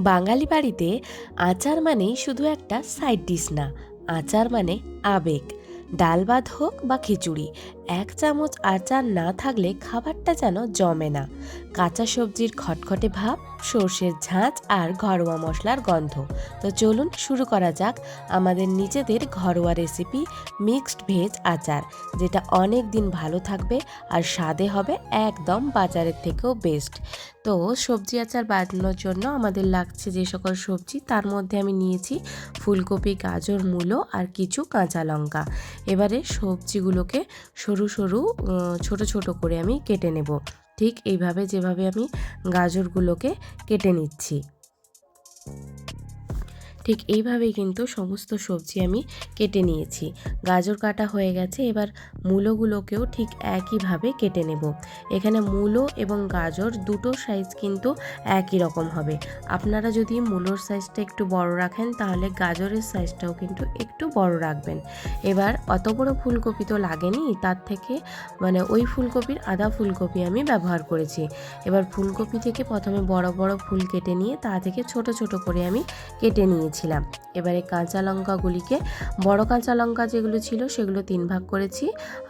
বাঙালি বাড়িতে আচার মানেই শুধু একটা সাইড ডিশ না, আচার মানে আবেগ। ডাল ভাত হোক বা খিচুড়ি এক চামচ আচার না থাকলে খাবারটা যেন জমে না। কাঁচা সবজির খটখটে ভাব, সর্ষের ঝাঁচ আর ঘরোয়া মশলার গন্ধ। তো চলুন শুরু করা যাক আমাদের নিজেদের ঘরোয়া রেসিপি মিক্সড ভেজ আচার, যেটা অনেক দিন ভালো থাকবে আর স্বাদে হবে একদম বাজারের থেকেও বেস্ট তো সবজি আচার বানানোর জন্য আমাদের লাগছে যে সকল সবজি, তার মধ্যে আমি নিয়েছি ফুলকপি, গাজর, মূলো আর কিছু কাঁচা লঙ্কা। এবারে সবজিগুলোকে সরু সরু সরু ছোট ছোট করে আমি কেটে নেব। ঠিক এইভাবে যেভাবে আমি গাজরগুলোকে কেটে নিচ্ছি। ঠিক এইভাবেই কিন্তু সমস্ত সবজি আমি কেটে নিয়েছি। গাজর কাটা হয়ে গেছে, এবার মূলোগুলোকেও ঠিক একইভাবে কেটে নেব। এখানে মূলো এবং গাজর দুটো সাইজ কিন্তু একই রকম হবে। আপনারা যদি মূলোর সাইজটা একটু বড় রাখেন, তাহলে গাজরের সাইজটাও কিন্তু একটু বড় রাখবেন। এবার অত বড় ফুলকপি তো লাগেনি, তার থেকে মানে ওই ফুলকপির আধা ফুলকপি আমি ব্যবহার করেছি। এবার ফুলকপি থেকে প্রথমে বড় বড় ফুল কেটে নিয়ে তা থেকে ছোট ছোট করে আমি কেটে নিয়েছিলাম এবারে কাঁচা লঙ্কাগুলিকে, বড় কাঁচা লঙ্কা যেগুলো ছিল সেগুলো তিন ভাগ করেছি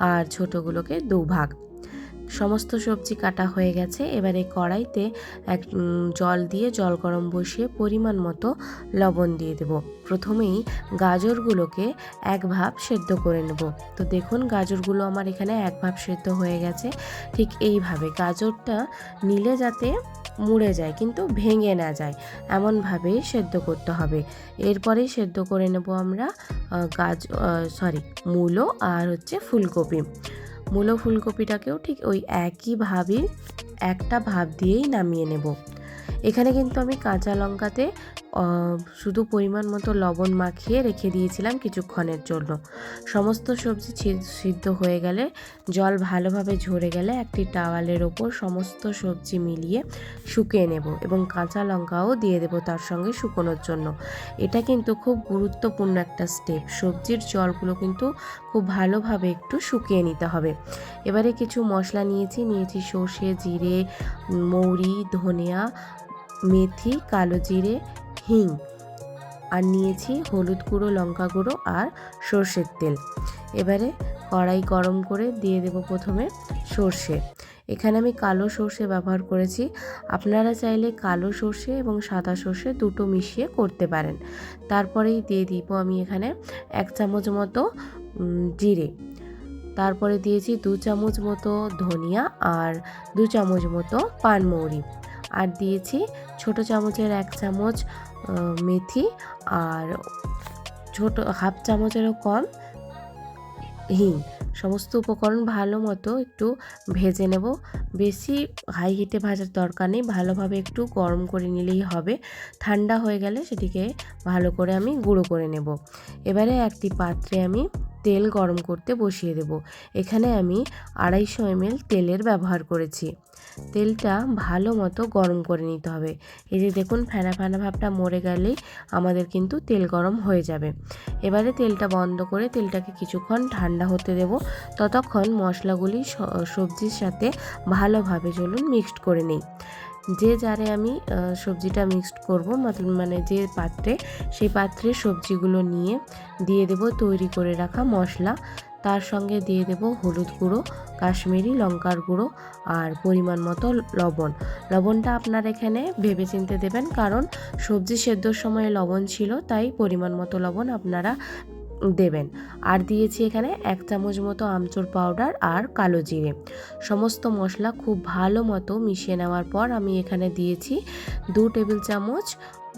আর ছোটোগুলোকে দু ভাগ। সমস্ত সবজি কাটা হয়ে গেছে। এবারে কড়াইতে এক জল দিয়ে জল গরম বসিয়ে পরিমাণ মতো লবণ দিয়ে দেব। প্রথমেই গাজরগুলোকে এক ভাব সেদ্ধ করে নেব। তো দেখুন গাজরগুলো আমার এখানে এক ভাব সেদ্ধ হয়ে গেছে। ঠিক এইভাবে গাজরটা নিলে যাতে মুড়ে যায়, কিন্তু ভেঙে না যায়। এমনভাবেই সেদ্ধ করতে হবে। এরপরেই সেদ্ধ করে নেব আমরা গাজ সরি, মূলো আর হচ্ছে ফুলকপি। মূলো ফুলকপিটাকেও ঠিক ওই একইভাবে একটা ভাব দিয়েই নামিয়ে নেব। এখানে কিন্তু আমি কাঁচা লঙ্কাতে শুধু পরিমাণ মতো লবণ মাখিয়ে রেখে দিয়েছিলাম কিছুক্ষণের জন্য। সমস্ত সবজি সিদ্ধ হয়ে গেলে, জল ভালোভাবে ঝরে গেলে একটি টাওয়ালের ওপর সমস্ত সবজি মিলিয়ে শুকিয়ে নেব এবং কাঁচা লঙ্কাও দিয়ে দেবো তার সঙ্গে শুকোনোর জন্য। এটা কিন্তু খুব গুরুত্বপূর্ণ একটা স্টেপ সবজির জলগুলো কিন্তু খুব ভালোভাবে একটু শুকিয়ে নিতে হবে। এবারে কিছু মশলা নিয়েছি নিয়েছি সর্ষে, জিরে, মৌরি, ধনিয়া, মেথি, কালো জিরে হিং। আর নিয়েছি হলুদ গুঁড়ো, লঙ্কা গুঁড়ো আর সর্ষের তেল। এবারে কড়াই গরম করে দিয়ে দেব প্রথমে সর্ষে। এখানে আমি কালো সর্ষে ব্যবহার করেছি। আপনারা চাইলে কালো সর্ষে এবং সাদা সর্ষে দুটো মিশিয়ে করতে পারেন। তারপরেই দিয়ে দিব আমি এখানে এক চামচ মতো জিরে। তারপরে দিয়েছি দু চামচ মতো ধনিয়া আর দু চামচ মতো পানমৌরি। আর দিয়েছি ছোট চামচের এক চামচ মেথি আর ছোট হাফ চামচেরও কম হিং। সমস্ত উপকরণ ভালো মতো একটু ভেজে নেব। বেশি হাই হিটে ভাজার দরকার নেই, ভালোভাবে একটু গরম করে নিলেই হবে। ঠান্ডা হয়ে গেলে সেটিকে ভালো করে আমি গুঁড়ো করে নেব। এবারে একটি পাত্রে আমি তেল গরম করতে বসিয়ে দেব। এখানে আমি আড়াইশো এমএল তেলের ব্যবহার করেছি। তেলটা ভালো মতো গরম করে নিতে হবে। এই যে দেখুন, ফেনা ফেনা ভাবটা মরে গেলেই আমাদের কিন্তু তেল গরম হয়ে যাবে। এবারে তেলটা বন্ধ করে তেলটাকে কিছুক্ষণ ঠান্ডা হতে দেব। ততক্ষণ মশলাগুলি সবজির সাথে ভালোভাবে চলুন মিক্সড করে নিই। যে জারে আমি সবজিটা মিক্সড করব মানে যে পাত্রে, সেই পাত্রে সবজিগুলো নিয়ে দিয়ে দেব তৈরি করে রাখা মশলা। তার সঙ্গে দিয়ে দেব হলুদ গুঁড়ো, কাশ্মীরি লঙ্কার গুঁড়ো আর পরিমাণ মতো লবণ। লবণটা আপনার এখানে ভেবে চিনতে দেবেন, কারণ সবজি সেদ্ধর সময় লবণ ছিল, তাই পরিমাণ মতো লবণ আপনারা দেবেন। আর দিয়েছি এখানে এক চামচ মতো আমচুর পাউডার আর কালো জিরে। সমস্ত মশলা খুব ভালো মতো মিশিয়ে নেওয়ার পর আমি এখানে দিয়েছি দু টেবিল চামচ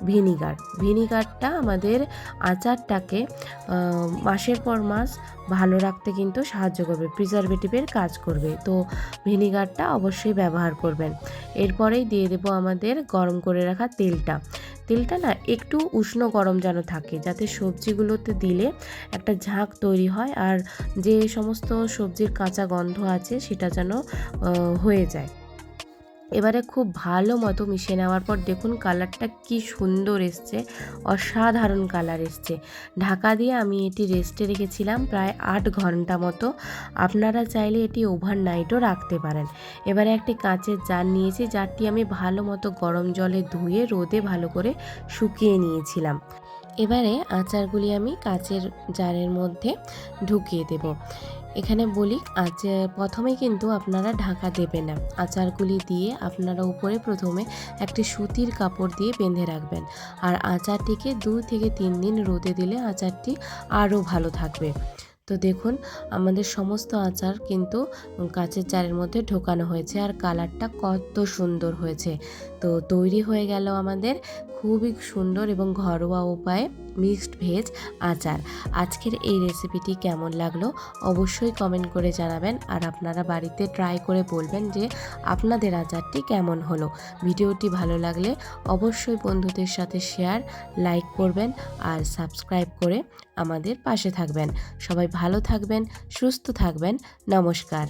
ভিনিগার। ভিনিগারটা আমাদের আচারটাকে মাসের পর মাস ভালো রাখতে কিন্তু সাহায্য করবে প্রিজারভেটিভের কাজ করবে। তো ভিনিগারটা অবশ্যই ব্যবহার করবেন। এরপরেই দিয়ে দেবো আমাদের গরম করে রাখা তেলটা। তেলটা না একটু উষ্ণ গরম যেন থাকে, যাতে সবজিগুলোতে দিলে একটা ঝাঁক তৈরি হয় আর যে সমস্ত সবজির কাঁচা গন্ধ আছে সেটা যেন হয়ে যায়। এবারে খুব ভালো মতো মিশিয়ে নেওয়ার পর দেখুন কালারটা কি সুন্দর এসছে, অসাধারণ কালার এসছে। ঢাকা দিয়ে আমি এটি রেস্টে রেখেছিলাম প্রায় আট ঘণ্টা মতো। আপনারা চাইলে এটি ওভারনাইটও রাখতে পারেন। এবারে একটি কাঁচের জার নিয়েছি, জারটি আমি ভালো মতো গরম জলে ধুয়ে রোদে ভালো করে শুকিয়ে নিয়েছিলাম। এবারে আচারগুলি আমি কাচের জারের মধ্যে ঢুকিয়ে দেব। এখানে বলি আচ প্রথমে কিন্তু আপনারা ঢাকা দেবেন না। আচারগুলি দিয়ে আপনারা উপরে প্রথমে একটি সুতির কাপড় দিয়ে বেঁধে রাখবেন। আর আচারটিকে দু থেকে তিন দিন রোদে দিলে আচারটি আরও ভালো থাকবে। তো দেখুন, আমাদের সমস্ত আচার কিন্তু কাঁচের জারের মধ্যে ঢোকানো হয়েছে। আর কালারটা কত সুন্দর হয়েছে। তো তৈরি হয়ে গেল আমাদের খুবই সুন্দর এবং ঘরোয়া উপায়ে মিক্সড ভেজ আচার। আজকের এই রেসিপিটি কেমন লাগল অবশ্যই কমেন্ট করে জানাবেন আর আপনারা বাড়িতে ট্রাই করে বলবেন যে আপনাদের আচারটি কেমন হলো। ভিডিওটি ভালো লাগলে অবশ্যই বন্ধুদের সাথে শেয়ার, লাইক করবেন আর সাবস্ক্রাইব করে আমাদের পাশে থাকবেন। সবাই ভালো থাকবেন, সুস্থ থাকবেন। নমস্কার।